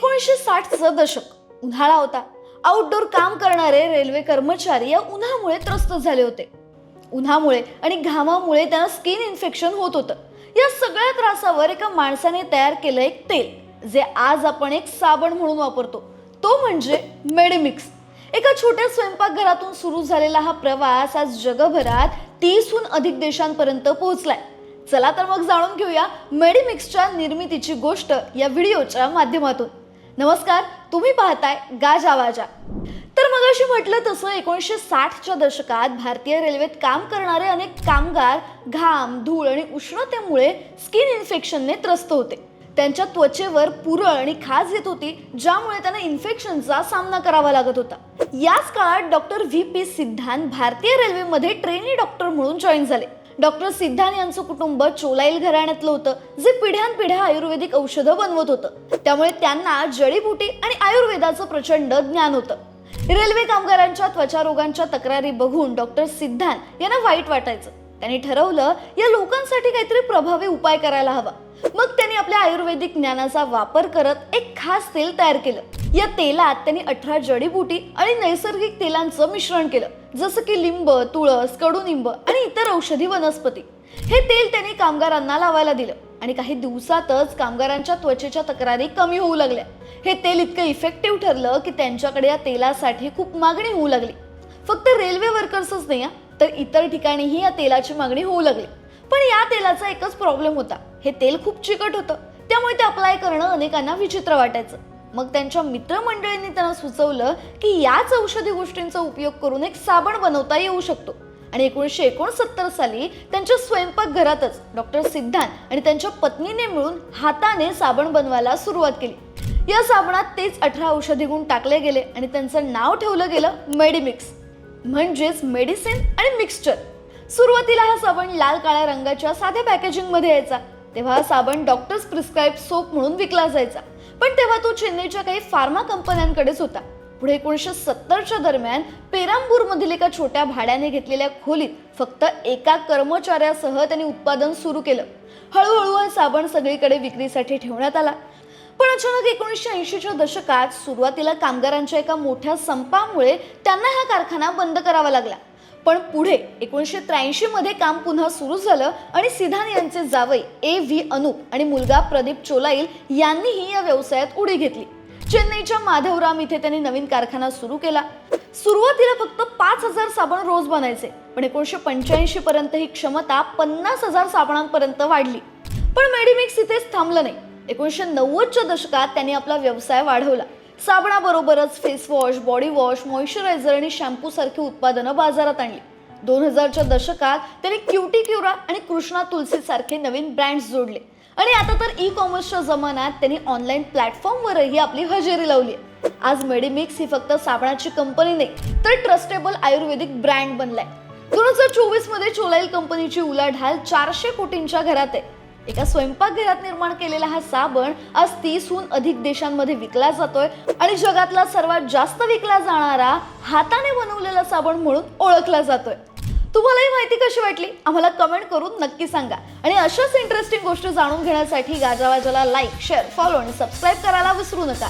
एकोणीसशे साठचं दशक. उन्हाळा होता. आउटडोर काम करणारे रेल्वे कर्मचारी या उन्हामुळे त्रस्त झाले होते. उन्हामुळे आणि घामामुळे त्यांना स्किन इन्फेक्शन होत होतं. या सगळ्या त्रासावर एका माणसाने तयार केलं एक तेल जे आज आपण एक साबण म्हणून वापरतो. तो म्हणजे मेडिमिक्स एका छोट्या स्वयंपाकघरातून सुरू झालेला हा प्रवास आज जगभरात तीसहून अधिक देशांपर्यंत पोहोचलाय. चला तर मग जाणून घेऊया मेडिमिक्सच्या निर्मितीची गोष्ट या व्हिडिओच्या माध्यमातून. नमस्कार तुम्ही पाहताय गाजा वाजा. तर मग अशी म्हटलं तसं एकोणीसशे साठच्या दशकात भारतीय रेल्वेत काम करणारे अनेक कामगार घाम धूळ आणि उष्णतेमुळे स्किन इन्फेक्शनने त्रस्त होते. त्यांच्या त्वचेवर पुरळ आणि खाज येत होती ज्यामुळे त्यांना इन्फेक्शनचा सामना करावा लागत होता. याच काळात डॉक्टर व्ही पी सिद्धांत भारतीय रेल्वेमध्ये ट्रेनी डॉक्टर म्हणून जॉईन झाले. डॉक्टर सिद्धान यांचं कुटुंब चोलाईल घराण्यातलं होतं जे पिढ्यानपिढ्या आयुर्वेदिक औषधं बनवत होतं. त्यामुळे त्यांना जडीबुटी आणि आयुर्वेदाचं प्रचंड ज्ञान होतं. रेल्वे कामगारांच्या त्वचा रोगांच्या तक्रारी बघून डॉक्टर सिद्धान यांना वाईट वाटायचं. त्यांनी ठरवलं या लोकांसाठी काहीतरी प्रभावी उपाय करायला हवा. मग त्यांनी आपल्या आयुर्वेदिक ज्ञानाचा वापर करत एक खास तेल तयार केलं. या तेलात त्यांनी अठरा जडीबुटी आणि नैसर्गिक तेलांचं मिश्रण केलं. जसं की लिंब तुळस कडुनिंब आणि इतर औषधी वनस्पती. हे तेल त्यांनी कामगारांना लावायला दिलं आणि काही दिवसातच कामगारांच्या त्वचेच्या तक्रारी कमी होऊ लागल्या. हे तेल इतकं इफेक्टिव्ह ठरलं की त्यांच्याकडे या तेलासाठी खूप मागणी होऊ लागली. फक्त रेल्वे वर्कर्सच नाही तर इतर ठिकाणीही या तेलाची मागणी होऊ लागली. पण या तेलाचा एकच प्रॉब्लेम होता. हे तेल खूप चिकट होतं. त्यामुळे ते अप्लाय करणं अनेकांना विचित्र वाटायचं. मग त्यांच्या मित्रमंडळींनी त्यांना सुचवलं की याच औषधी गोष्टींचा उपयोग करून एक साबण बनवता येऊ शकतो. आणि एकोणीसशे एकोणसत्तर साली त्यांच्या स्वयंपाकघरातच डॉक्टर सिद्धांत आणि त्यांच्या पत्नीने मिळून हाताने साबण बनवायला सुरुवात केली. या साबणात तेच अठरा औषधी गुण टाकले गेले आणि त्यांचं नाव ठेवलं गेलं मेडिमिक्स. म्हणजेच मेडिसिन आणि मिक्सचर. सुरुवातीला हा साबण लाल काळ्या रंगाच्या साध्या पॅकेजिंगमध्ये यायचा. तेव्हा हा साबण डॉक्टर्स प्रिस्क्राईब सोप म्हणून विकला जायचा. पण तेव्हा तो चेन्नईच्या काही फार्मा कंपन्यांकडेच होता. पुढे एकोणीसशे सत्तरच्या दरम्यान पेरांबूरमधील एका छोट्या भाड्याने घेतलेल्या खोलीत फक्त एका कर्मचाऱ्यासह त्यांनी उत्पादन सुरू केलं. हळूहळू हा साबण सगळीकडे विक्रीसाठी ठेवण्यात आला. पण अचानक एकोणीसशे ऐंशीच्या दशकात सुरुवातीला कामगारांच्या एका मोठ्या संपामुळे त्यांना हा कारखाना बंद करावा लागला. पण पुढे एकोणीसशे त्र्याऐंशी मध्ये काम पुन्हा सुरू झालं आणि सिधान यांचे जावई ए व्ही अनुप आणि मुलगा प्रदीप चोलाईल यांनीही या व्यवसायात उडी घेतली. चेन्नईच्या माधवराम इथे त्यांनी नवीन कारखाना सुरू केला. सुरुवातीला फक्त पाच हजार साबण रोज बनायचे पण एकोणीसशे पंच्याऐंशी पर्यंत ही क्षमता पन्नास हजार साबणांपर्यंत वाढली. पण मेडिमिक्स इथेच थांबलं नाही. एकोणीसशे नव्वदच्या दशकात त्यांनी आपला व्यवसाय वाढवला. साबणाबरोबरच face wash body wash moisturiser आणि शॅम्पू सारखी उत्पादनं बाजारात आणली. दोन हजारच्या दशकात त्यांनी क्युटी क्युरा आणि कृष्णा तुलसी सारखे नवीन ब्रँड्स जोडले. आणि आता तर ई कॉमर्सच्या जमान्यात त्यांनी ऑनलाईन प्लॅटफॉर्मवरही आपली हजेरी लावली आहे. आज मेडिमिक्स ही फक्त साबणाची कंपनी नाही तर ट्रस्टेबल आयुर्वेदिक ब्रँड बनलाय. दोन हजार चोवीसमध्ये चोलाईल कंपनीची उलाढाल चारशे कोटींच्या घरात आहे. एका स्वयंपाकघरात निर्माण केलेला हा साबण आज तीसहून अधिक देशांमध्ये विकला जातोय आणि जगातला सर्वात जास्त विकला जाणारा हाताने बनवलेला साबण म्हणून ओळखला जातोय. तुम्हाला ही माहिती कशी वाटली? आम्हाला कमेंट करून नक्की सांगा. आणि अशाच इंटरेस्टिंग गोष्टी जाणून घेण्यासाठी गाजावाजाला लाईक शेअर फॉलो आणि सबस्क्राईब करायला विसरू नका.